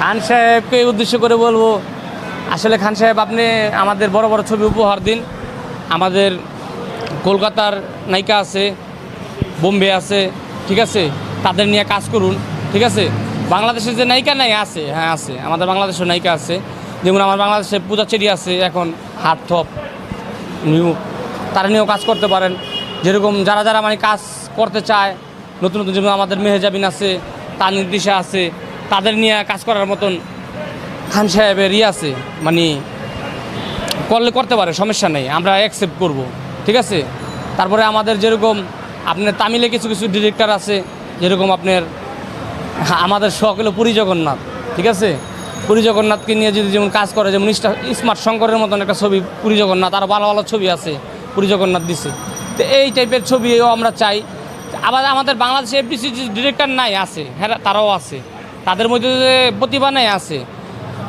খান সাহেবকে উদ্দেশ্য করে বলব, আসলে খান সাহেব আপনি আমাদের বড় বড় ছবি উপহার দিন। আমাদের কলকাতার নায়িকা আছে, বোম্বে আছে, ঠিক আছে? তাদের নিয়ে কাজ করুন, ঠিক আছে? বাংলাদেশের যে নায়িকা নাই, আছে হ্যাঁ আছে। আমাদের বাংলাদেশের নায়িকা আছে। যেমন আমার বাংলাদেশে পূজা চেরি আছে, এখন হাত থপ, নিউ, তারা নিয়েও কাজ করতে পারেন। যেরকম যারা যারা মানে কাজ করতে চায়, নতুন নতুন যেমন আমাদের মেহেজাবিন আছে তার নির্দিশা আছে তাদের নিয়ে কাজ করার মতন খান সাহেবের ইয়ে আছে মানে করলে করতে পারে, সমস্যা নেই, আমরা অ্যাকসেপ্ট করব, ঠিক আছে? তারপরে আমাদের যেরকম আপনার তামিলে কিছু কিছু ডিরেক্টর আছে, যেরকম আপনার আমাদের শখ হলো পুরী জগন্নাথ, ঠিক আছে? পুরী জগন্নাথকে নিয়ে যদি যেমন কাজ করে, যেমন স্মার্ট শঙ্করের মতন একটা ছবি পুরী জগন্নাথ আরও ভালো ভালো ছবি আছে, পুরী জগন্নাথ দিছে। তো এই টাইপের ছবিও আমরা চাই। আবার আমাদের বাংলাদেশে এফডিসি ডিরেক্টর নাই, আছে হ্যাঁ তারাও আছে। তাদের মধ্যে যে প্রতিভা নাই আছে।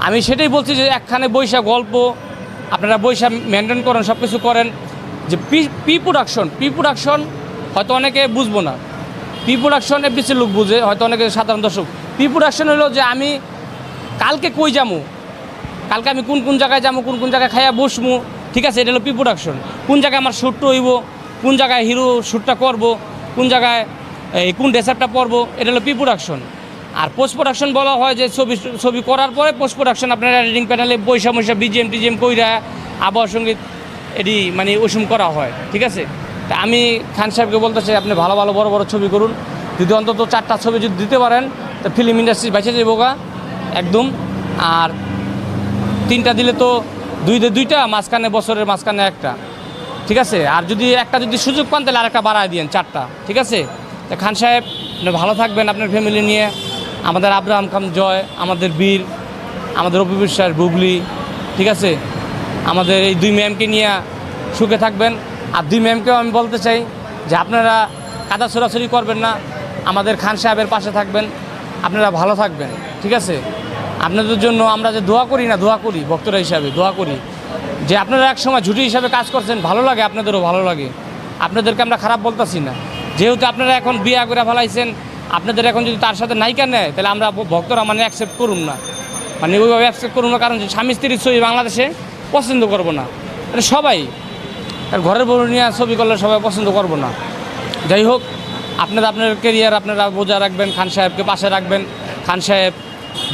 আমি সেটাই বলছি যে একখানে বৈশা গল্প, আপনারা বৈশা মেনটেন করেন সব কিছু করেন, যে P P production P production হয়তো অনেকে বুঝব না। পি প্রোডাকশন এফডিসির লোক বুঝে, হয়তো অনেকে সাধারণ দর্শক। পি প্রোডাকশন হলো যে আমি কালকে কই যামু? কালকে আমি কোন কোন জায়গায় যাব কোন কোন জায়গায় খাইয়া বসমু? ঠিক আছে, এটা হলো পি প্রোডাকশন কোন জায়গায় আমার শ্যুটটা হইব? কোন জায়গায় হিরো শ্যুটটা করব? কোন জায়গায়, এই কোন ড্রেসআপটা পরবো? এটা হলো পি প্রোডাকশন আর পোস্ট প্রোডাকশন বলা হয় যে ছবি ছবি করার পরে পোস্ট প্রোডাকশন আপনার এডিটিং প্যানেলে বৈশা মৈশা বিজিএম টিজিএম কইরা আবহাওয়া সংগীত এটি মানে ওসম করা হয়, ঠিক আছে? তা আমি খান সাহেবকে বলতে চাই, আপনি ভালো ভালো, বড় বড় ছবি করুন। যদি অন্তত চারটা ছবি যদি দিতে পারেন, তো ফিল্ম ইন্ডাস্ট্রি বেঁচে যাব গা, একদম। আর তিনটা দিলে তো দুই দিয়ে দুইটা, মাঝখানে বছরের মাঝখানে একটা, ঠিক আছে? আর যদি একটা যদি সুযোগ পান, তাহলে আরেকটা বাড়ায় দিয়েন, চারটা, ঠিক আছে? তা খান সাহেব ভালো থাকবেন আপনার ফ্যামিলি নিয়ে। আমাদের আব্রাহাম খান জয়, আমাদের বীর, আমাদের অপু বিশ্বাস বুবলি, ঠিক আছে? আমাদের এই দুই ম্যামকে নিয়ে সুখে থাকবেন। আর দুই ম্যামকেও আমি বলতে চাই যে আপনারা কাদা ছোড়াছড়ি করবেন না, আমাদের খান সাহেবের পাশে থাকবেন, আপনারা ভালো থাকবেন, ঠিক আছে? আপনাদের জন্য আমরা যে দোয়া করি না, দোয়া করি ভক্তরা হিসাবে দোয়া করি, যে আপনারা এক সময় ঝুটি হিসাবে কাজ করছেন, ভালো লাগে আপনাদেরও ভালো লাগে। আপনাদেরকে আমরা খারাপ বলতেছি না। যেহেতু আপনারা এখন বিয়া করে ফেলাইছেন আপনাদের এখন যদি তার সাথে নায়িকা নেয়, তাহলে আমরা ভক্তরা মানে অ্যাকসেপ্ট করুন না। মানে ওইভাবে অ্যাকসেপ্ট করুন না, কারণ স্বামী স্ত্রীর ছবি বাংলাদেশে পছন্দ করব না। এটা সবাই। ঘরের বউ নিয়ে ছবি করলে সবাই পছন্দ করব না। যাই হোক, আপনারা আপনার কেরিয়ার আপনারা বোঝা রাখবেন, খান সাহেবকে পাশে রাখবেন। খান সাহেব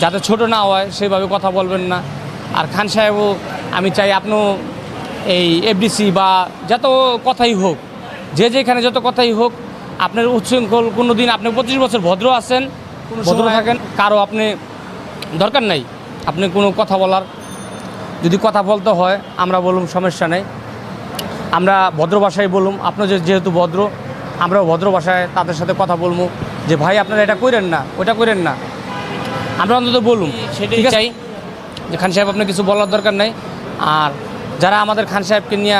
যাতে ছোট না হয় সেভাবে কথা বলবেন না। আর খান সাহেবও আমি চাই আপনিও এই এফডিসি বা যত কথাই হোক, যে যেখানে যত কথাই হোক আপনার উচ্ছৃঙ্খল কোনো দিন আপনি পঁচিশ বছর ভদ্র আছেন ভদ্র থাকেন। কারও আপনি দরকার নাই। আপনি কোনো কথা বলার যদি কথা বলতে হয় আমরা বলুন সমস্যা নেই। আমরা ভদ্র ভাষায় বলুম আপনার যেহেতু ভদ্র আমরাও ভদ্র ভাষায় তাদের সাথে কথা বলব যে ভাই আপনারা এটা করেন না ওটা করেন না। আমরা অন্তত বলুন সেটাই চাই। যে খান সাহেব আপনার কিছু বলার দরকার নেই। আর যারা আমাদের খান সাহেবকে নিয়ে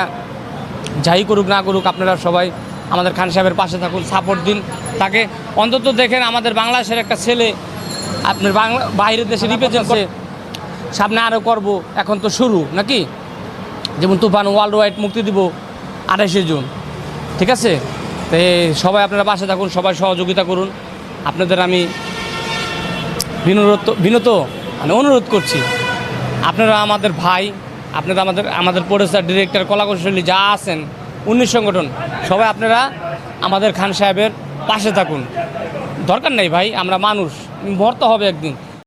যাই করুক না করুক আপনারা সবাই আমাদের খান সাহেবের পাশে থাকুন সাপোর্ট দিন। তাকে অন্তত দেখেন আমাদের বাংলাদেশের একটা ছেলে, আপনার বাংলা, বাইরের দেশে রিপ্রেজেন্ট করে সামনে আরও করব, এখন তো শুরু, নাকি? যেমন তুফান ওয়ার্ল্ড ওয়াইড মুক্তি দিব আঠাশে জুন। ঠিক আছে? তো সবাই আপনারা পাশে থাকুন, সবাই সহযোগিতা করুন। আপনাদের আমি বিনোদ বিনত মানে অনুরোধ করছি। আপনারা আমাদের ভাই, আপনারা আমাদের আমাদের প্রডিউসার ডিরেক্টর কলাকৌশলী যা আছেন উনিশ সংগঠন। সবাই আপনারা আমাদের খান সাহেবের পাশে থাকুন। দরকার নেই ভাই, আমরা মানুষ। মরতে হবে একদিন।